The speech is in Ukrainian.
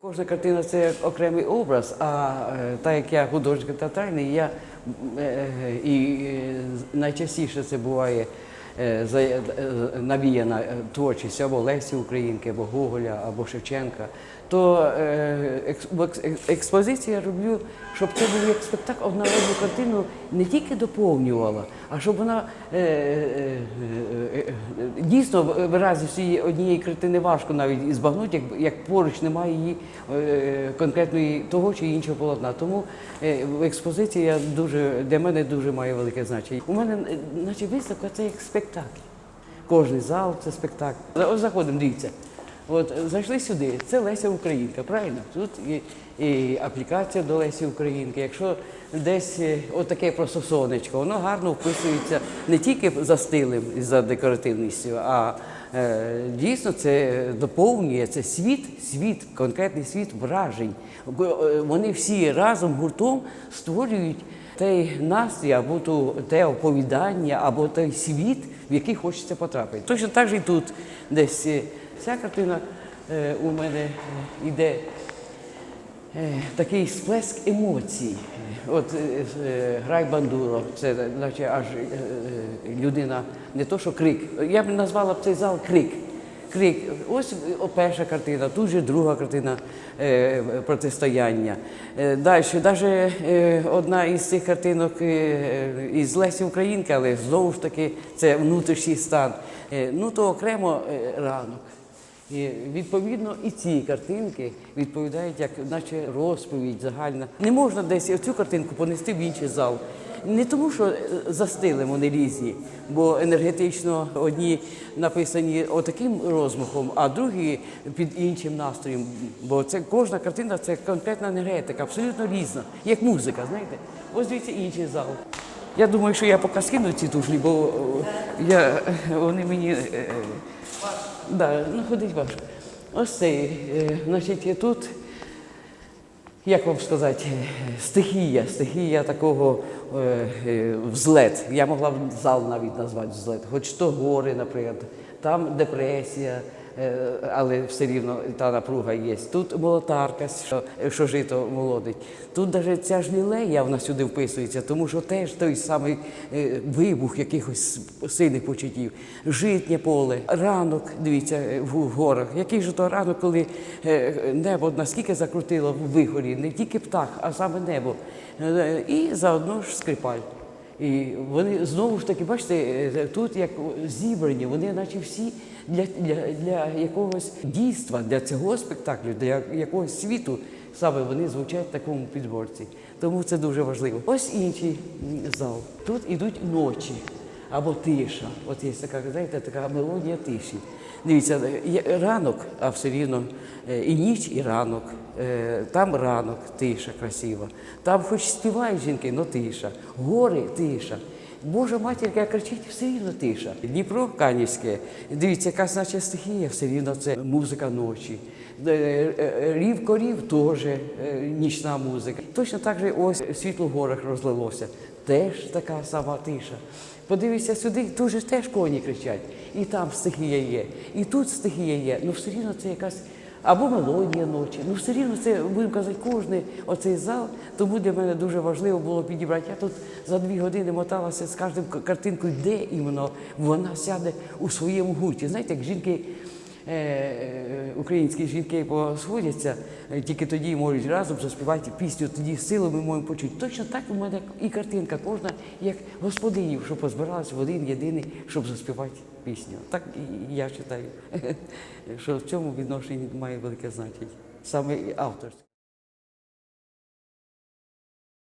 Кожна картина це окремий образ, а е, так як я художник театральний, я е, е, і найчастіше це буває навіяна е, творчість або Лесі Українки, або Гоголя, або Шевченка, то е, екс- в екс- екс- експозицію я роблю, щоб це був як спектакль, одноразову картину не тільки доповнювала, а щоб вона е, е, е, е, дійсно в разі цієї однієї картини важко навіть збагнути, як, поруч немає її е, конкретної того чи іншого полотна. Тому е, в експозиції я дуже для мене дуже має велике значення. У мене е, наче виставка це як спектакль. Кожний зал це спектакль. Ось заходимо, дивіться. От е, зайшли сюди, це Леся Українка, правильно? Тут і, і аплікація до Лесі Українки. Якщо десь е, отаке просто сонечко, воно гарно вписується не тільки за стилем і за декоративністю, а е, дійсно це доповнює це світ, світ, конкретний світ вражень. Е, Вони всі разом гуртом створюють той настрій, або ту, те оповідання, або той світ, в який хочеться потрапити. Точно так же і тут десь е, ця картина е, у мене е, йде е, такий сплеск емоцій. От е, е, Грай Бандуро, це наче аж е, е, людина, не то що крик. Я б назвала б цей зал крик. Крик. Ось е, перша картина, тут же друга картина е, протистояння. Е, Далі, навіть одна із цих картинок із Лесі Українки, але знову ж таки це внутрішній стан. Ну то окремо ранок. І відповідно і ці картинки відповідають як наче розповідь загальна. Не можна десь цю картинку понести в інший зал. Не тому, що е, за стилем вони різні, бо енергетично одні написані отаким розмахом, а другі під іншим настроєм. Бо це кожна картина це конкретна енергетика, абсолютно різна, як музика, знаєте. Ось дивіться інший зал. Я думаю, що я поки скину ці туфлі, бо е, я, вони мені. е, Да, ну ходить важко. Ось цей, значить, тут, як вам сказати, стихія, стихія такого е, е, взлет. Я могла б зал навіть назвати взлет. Хоч то гори, наприклад, там депресія, але все рівно та напруга є. Тут молотарка, що, що жито молодить. Тут навіть ця ж лілея вона сюди вписується, тому що теж той самий е, вибух якихось сильних почуттів. Житнє поле, ранок, дивіться, е, в горах. Який же то ранок, коли е, небо наскільки закрутило в вихорі, не тільки птах, а саме небо. Е, І заодно ж скрипаль. І вони знову ж таки, бачите, е, тут як зібрані, вони наче всі для, для, для якогось дійства, для цього спектаклю, для якогось світу, саме вони звучать в такому підборці. Тому це дуже важливо. Ось інший зал. Тут ідуть ночі або тиша. От є така, знаєте, така мелодія тиші. Дивіться, ранок, а все рівно е, і ніч, і ранок. Е, Там ранок, тиша красива. Там хоч співають жінки, але тиша. Гори тиша. Божа матір, яка кричить, все рівно тиша. Дніпро Канівське, дивіться, якась наче стихія, все рівно це музика ночі. Е, Рів корів теж нічна музика. Точно так же ось світло в горах розлилося. Теж така сама тиша. Подивіться сюди, тут же теж коні кричать. І там стихія є, і тут стихія є. Ну все рівно це якась або мелодія ночі. Ну все рівно це будемо казати, кожний оцей зал. Тому для мене дуже важливо було підібрати. Я тут за дві години моталася з кожним картинкою, де іменно вона сяде у своєму гурті. Знаєте, як жінки. Е, Українські жінки посходяться, е, тільки тоді можуть разом заспівати пісню, тоді силу ми можемо почути. Точно так у мене і картинка, кожна як господинів, що позбиралася в один єдиний, щоб заспівати пісню. Так і я вважаю, що в цьому відношенні має велике значення. Саме авторське.